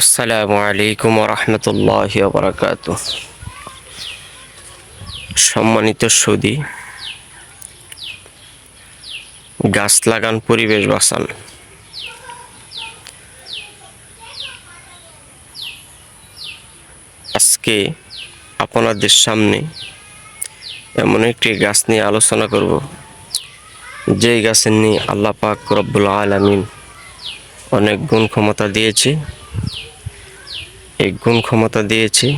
আসসালামু আলাইকুম রহমতুল্লাহ বারাকাত সম্মানিত সৌদি, গাছ লাগান, পরিবেশ বাঁচান। আজকে আপনাদের সামনে এমন একটি গাছ নিয়ে আলোচনা করব, যেই গাছের নিয়ে আল্লাহ পাক রব্বুল আলমিন অনেক গুণ ক্ষমতা দিয়েছে। এই গুণ ক্ষমতা দিয়েছে,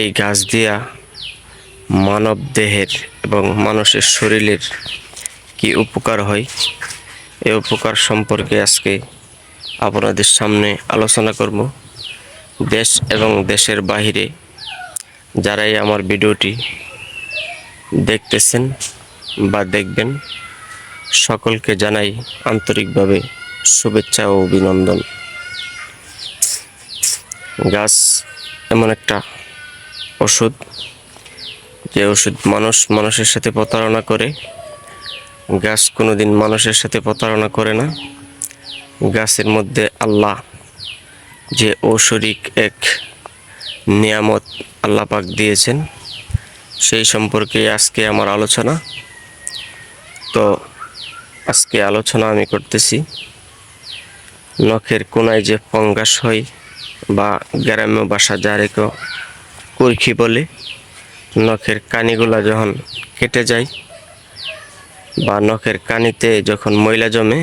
এই গাছ দিয়া মানব দেহের এবং মানুষের শরীরের কি উপকার হয়? এই উপকার সম্পর্কে আজকে আপনাদের সামনে আলোচনা করব। দেশ এবং দেশের বাহিরে যারাই আমার ভিডিওটি দেখতেছেন বা দেখবেন, সকলকে জানাই আন্তরিকভাবে শুভেচ্ছা ও অভিনন্দন। গাছ এমন একটা ওষুধ যে ওষুধ মানুষ মানুষের সাথে প্রতারণা করে, গাছ কোনোদিন মানুষের সাথে প্রতারণা করে না। গাছের মধ্যে আল্লাহ যে ঔষধিক এক নিয়ামত আল্লাহ পাক দিয়েছেন, সেই সম্পর্কে আজকে আমার আলোচনা। তো আজকে আলোচনা আমি করতেছি, নখের কোনায় যে ফঙ্গাস হয় বা গ্রাম্য বাসা যারে কেউ কুরখি বলে, নখের কানিগুলা যখন কেটে যায় বা নখের কানিতে যখন ময়লা জমে,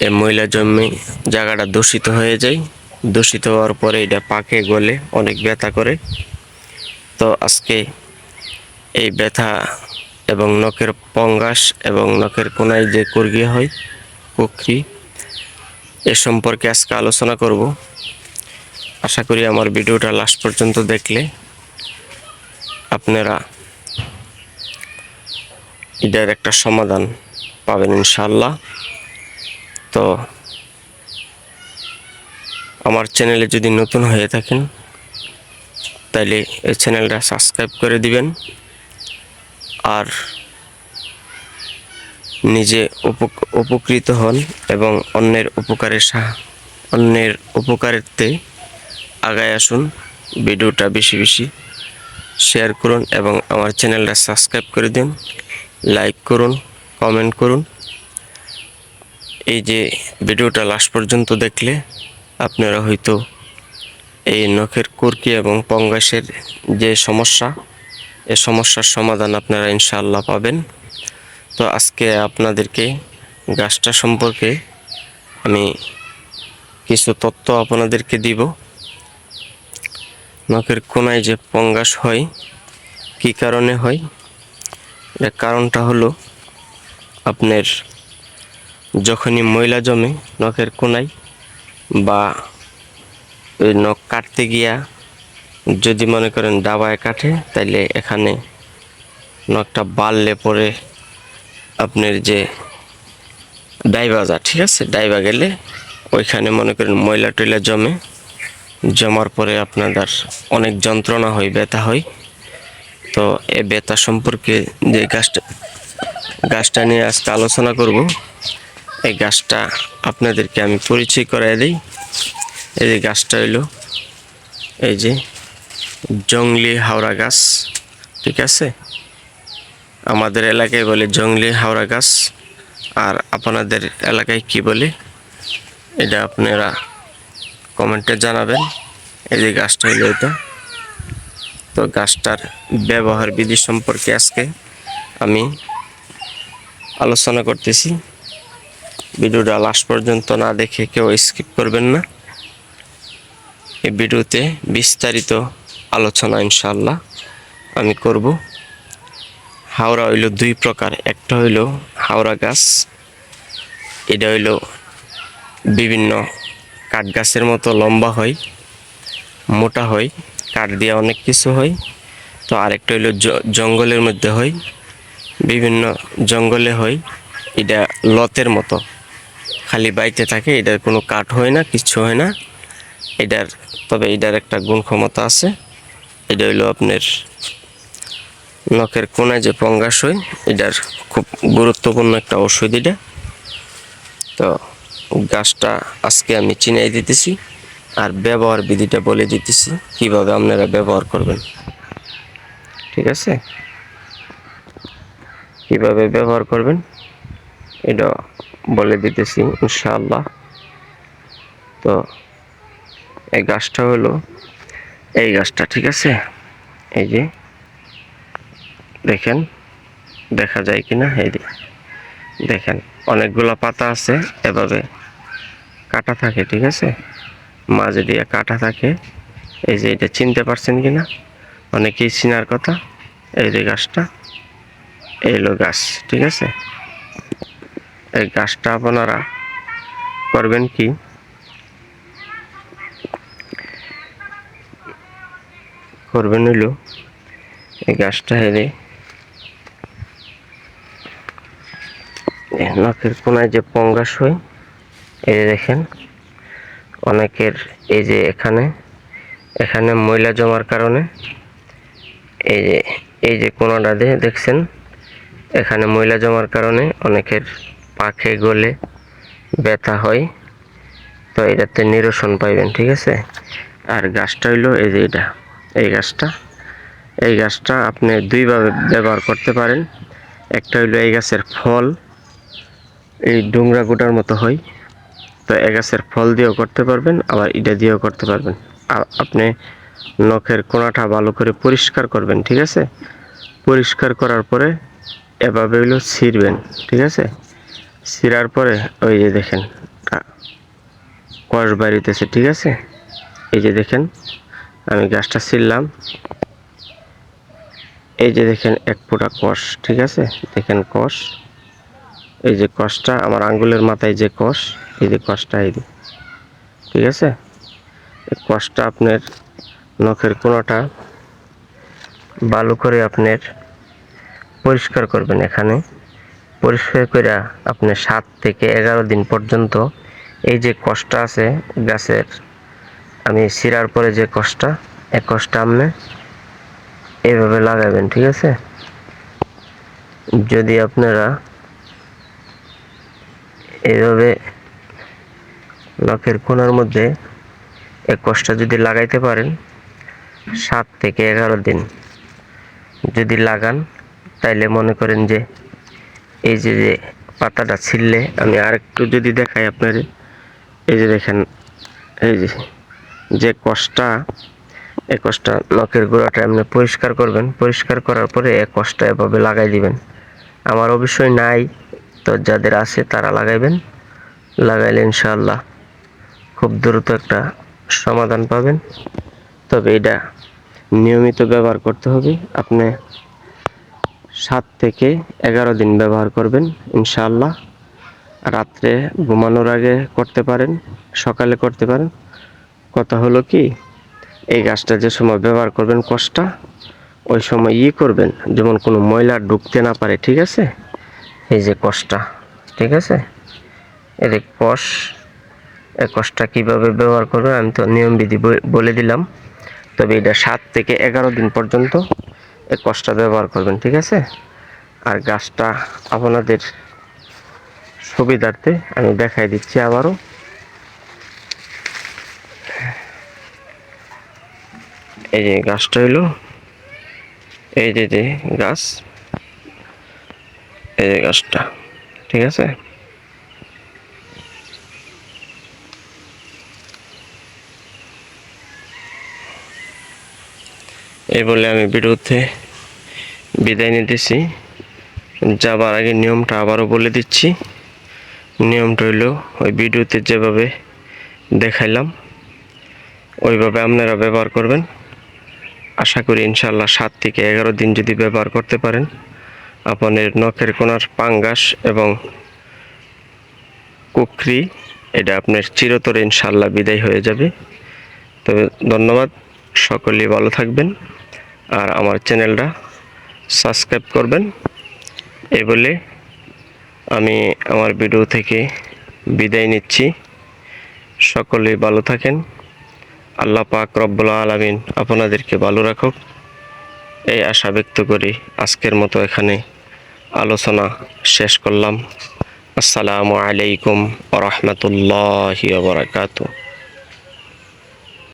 এ ময়লা জমে জায়গাটা দূষিত হয়ে যায়। দূষিত হওয়ার পরে এটা পাকে গলে অনেক ব্যথা করে। তো আজকে এই ব্যথা এবং নখের পঙ্গাস এবং নখের কোনায় যে কুর্গি হয় কুকরি এ সম্পর্কে আজকে আলোচনা করব। আশা করি আমার ভিডিওটা লাস্ট পর্যন্ত দেখলে আপনারা এটার একটা সমাধান পাবেন ইনশাল্লাহ তো আমার চ্যানেলে যদি নতুন হয়ে থাকেন তাহলে এই চ্যানেলটা সাবস্ক্রাইব করে দিবেন। আর নিজে উপ- উপকৃত হন এবং অন্যের উপকারের সাহা অন্যের উপকারেতে আগায় আসুন, ভিডিওটা বেশি বেশি শেয়ার করুন এবং আমার চ্যানেলটা সাবস্ক্রাইব করে দিন, লাইক করুন, কমেন্ট করুন। এই যে ভিডিওটা লাস্ট পর্যন্ত দেখলে আপনারা হয়তো এই নখের কুর্কি এবং পঙ্গাসের যে সমস্যা, এ সমস্যার সমাধান আপনারা ইনশাআল্লাহ পাবেন। তো আজকে আপনাদেরকে গাছটা সম্পর্কে আমি কিছু তথ্য আপনাদেরকে দিব। নখের কোনায় যে পঙ্গাস হয়, কি কারণে হয়? এর কারণটা হলো আপনার যখনই ময়লা জমে নখের কোনায় বা ওই নখ কাটতে গিয়া যদি মনে করেন ডাবায় কাটে, তাইলে এখানে নখটা বাড়লে পরে আপনার যে ডাইবাজা ঠিক আছে? ডাইবা গেলে ওইখানে মনে করেন ময়লা টয়লা জমে। জমার পরে আপনাদের অনেক যন্ত্রণা হয়, ব্যথা হয়। তো এই ব্যথা সম্পর্কে যে গাছটা গাছটা নিয়ে আজকে আলোচনা করব, এই গাছটা আপনাদেরকে আমি পরিচয় করাই দিই। এই যে গাছটা হইল, এই যে জংলি হাওড়া গাছ, ঠিক আছে? আমাদের এলাকায় বলে জংলি হাওড়া গাছ, আর আপনাদের এলাকায় কি বলে, এটা আপনারা কমেন্টে জানাবেন। এই যে গাছটা হলো এটা তো। গাছটার ব্যবহার বিধি সম্পর্কে আজকে আমি আলোচনা করতেছি। ভিডিওটা লাস্ট পর্যন্ত না দেখে কেউ স্কিপ করবেন না। এই ভিডিওতে বিস্তারিত আলোচনা ইনশাল্লাহ আমি করব। হাওড়া হইল দুই প্রকার, একটা হইল হাওড়া গাছ, এটা হইল বিভিন্ন কাঠ গাছের মতো লম্বা হয়, মোটা হয়, কাঠ দিয়ে অনেক কিছু হয়। তো আরেকটা হইল জঙ্গলের মধ্যে হয়, বিভিন্ন জঙ্গলে হয়, এটা লতের মতো। খালি বাইতে থাকে, এটার কোনো কাঠ হয় না, কিচ্ছু হয় না। এটার, তবে এটার একটা গুণ ক্ষমতা আছে। এটা হইল আপনার নখের কোনায় যে পঙ্গাস হয়, এটার খুব গুরুত্বপূর্ণ একটা ওষুধ এটা। তো গাছটা আজকে আমি চিনাই দিতেছি আর ব্যবহার বিধিটা বলে দিতেছি, কীভাবে আপনারা ব্যবহার করবেন। ঠিক আছে? কীভাবে ব্যবহার করবেন, এটা বলে দিতেছি ইনশাআল্লাহ। তো এই গাছটা হলো এই গাছটা, ঠিক আছে? এই যে, দেখেন, দেখা যায় কিনা? এই দেখেন, অনেকগুলো পাতা আছে এভাবে কাটা থাকে, ঠিক আছে? মাঝে দিয়ে কাটা থাকে। এই যে এটা চিনতে পারছেন কিনা? অনেকেই চিনার কথা। এই যে গাছটা, এই হলো গাছ, ঠিক আছে? এই গাছটা আপনারা করবেন কি? করবেন হইল এই গাছটা হেরে নখের কোনায় যে পঙ্গাস হয় এই যে দেখেন, অনেকের এই যে এখানে এখানে ময়লা জমার কারণে, এই যে এই যে কোনাটা দিয়ে দেখছেন? এখানে ময়লা জমার কারণে অনেকের পাখে গলে ব্যথা হয়। তো এটাতে নিরসন পাইবেন, ঠিক আছে? আর গাছটা হইল এই যে এটা, এই গাছটা। এই গাছটা আপনি দুইভাবে ব্যবহার করতে পারেন। একটা হইল এই গাছের ফল, এই ডোংরা গোটার মতো হয়। তো এ গাছের ফল দিয়েও করতে পারবেন, আবার এটা দিয়েও করতে পারবেন। আপনি নখের কোনাটা ভালো করে পরিষ্কার করবেন, ঠিক আছে? পরিষ্কার করার পরে এভাবে হইল ছিঁড়বেন, ঠিক আছে? ছিঁড়ার পরে ওই যে দেখেন কষ বাড়িতেছে, ঠিক আছে? এই যে দেখেন, আমি গাছটা ছিঁড়লাম। এই যে দেখেন, এক ফোঁটা কষ, ঠিক আছে? দেখেন কষ। এই যে কষটা, আমার আঙ্গুলের মাথায় যে কষ, এই যে কষটা, এই ঠিক আছে? কষটা আপনার নখের কোনোটা ভালো করে আপনার পরিষ্কার করবেন এখানে। পরিষ্কার করে আপনি সাত থেকে এগারো দিন পর্যন্ত এই যে কষটা আছে গাছের, আমি সিরার পরে যে কষটা এই কষটা আপনি এইভাবে লাগাবেন, ঠিক আছে? যদি আপনারা এইভাবে নখের কোনার মধ্যে এক কষ্টটা যদি লাগাইতে পারেন, সাত থেকে এগারো দিন যদি লাগান, তাইলে মনে করেন যে এই যে যে পাতাটা ছিললে আমি আরেকটু যদি দেখাই আপনার, এই যে দেখেন, এই যে যে কষ্টটা এ কষ্টটা নখের গোড়াটা এমনি পরিষ্কার করবেন, পরিষ্কার করার পরে এ কষ্টটা এভাবে লাগাই দিবেন। আমার অবশ্যই নাই তো যাদের আছে তারা লাগাইবেন। লাগাইলে ইনশাআল্লাহ খুব দ্রুত একটা সমাধান পাবেন। তবে এটা নিয়মিত ব্যবহার করতে হবে। আপনি সাত থেকে এগারো দিন ব্যবহার করবেন ইনশাআল্লাহ। রাত্রে ঘুমানোর আগে করতে পারেন, সকালে করতে পারেন। কথা হলো কি, এই গাছটা যে সময় ব্যবহার করবেন কষটা ওই সময় ই করবেন। যেমন কোনো ময়লা ঢুকতে না পারে, ঠিক আছে? এই যে কষটা, ঠিক আছে? যে কষ এই কষটা কীভাবে ব্যবহার করবেন আমি তো নিয়মবিধি বলে দিলাম। তবে এটা সাত থেকে এগারো দিন পর্যন্ত এই কষটা ব্যবহার করবেন, ঠিক আছে? আর গাছটা আপনাদের সুবিধার্থে আমি দেখাই দিচ্ছি আবারও। এই যে গাছটা হইল, এই যে যে গাছ। এই যে গাছটা, ঠিক আছে? এই বলে আমি ভিডিওতে বিদায় নিতেছি। যাবার আগে নিয়মটা আবারও বলে দিচ্ছি। নিয়মটা হইল, ওই ভিডিওতে যেভাবে দেখাইলাম, ওইভাবে আপনারা ব্যবহার করবেন। আশা করি ইনশাল্লাহ সাত থেকে এগারো দিন যদি ব্যবহার করতে পারেন। আপনার নখের কোনার পাঙ্গাস এবং কুকরি, এটা আপনার চিরতরে ইনশাল্লাহ বিদায় হয়ে যাবে। তবে ধন্যবাদ সকলেই ভালো থাকবেন আর আমার চ্যানেলটা সাবস্ক্রাইব করবেন। এ বলে আমি আমার ভিডিও থেকে বিদায় নিচ্ছি। সকলেই ভালো থাকেন। আল্লাহ পাক রব্বুল আলমিন আপনাদেরকে ভালো রাখুক। এই আশা ব্যক্ত করি আজকের মতো এখানে আলোচনা শেষ করলাম। আসসালামু আলাইকুম রহমতুল্লাহ বারাকাতু